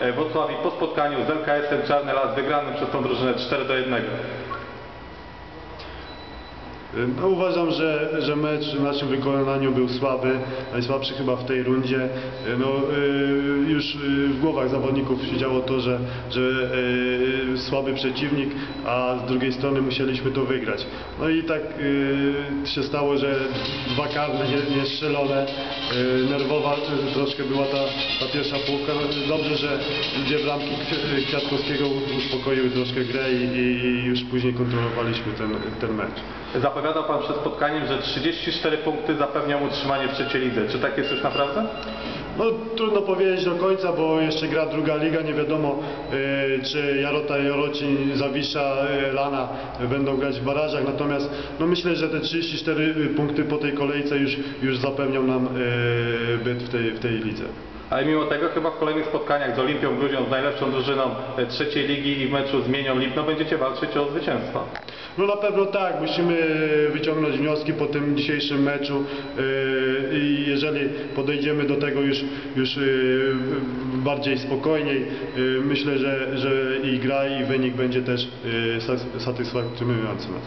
e, Wrocławi po spotkaniu z LKS-em Czarny Las wygranym przez tą drużynę 4 do 1. No, uważam, że, że mecz w naszym wykonaniu był słaby, najsłabszy chyba w tej rundzie. No, już y, w głowach zawodników siedziało to, że, że y, słaby przeciwnik, a z drugiej strony musieliśmy to wygrać. No i tak y, się stało, że dwa karne nie, nie strzelone, y, nerwowa troszkę była ta, ta pierwsza połówka. No, dobrze, że dwie bramki Kwi- Kwiatkowskiego uspokoiły troszkę grę i, i już później kontrolowaliśmy ten, ten mecz. Zapowiadał Pan przed spotkaniem, że 34 punkty zapewnią utrzymanie w trzeciej lidze. Czy tak jest już naprawdę? No trudno powiedzieć do końca, bo jeszcze gra druga liga, nie wiadomo y, czy Jarota Jarocin, Zawisza, y, Lana będą grać w barażach, natomiast no myślę, że te 34 punkty po tej kolejce już, już zapewnią nam y, byt w tej, w tej lidze. Ale mimo tego chyba w kolejnych spotkaniach z Olimpią Grudziądz, z najlepszą drużyną e, trzeciej ligi i w meczu zmienią Lipno będziecie walczyć o zwycięstwo. No na pewno tak, musimy wyciągnąć wnioski po tym dzisiejszym meczu yy, i jeżeli podejdziemy do tego już, już bardziej spokojniej, myślę, że, że i gra i wynik będzie też sat- satysfakcjonujący nas.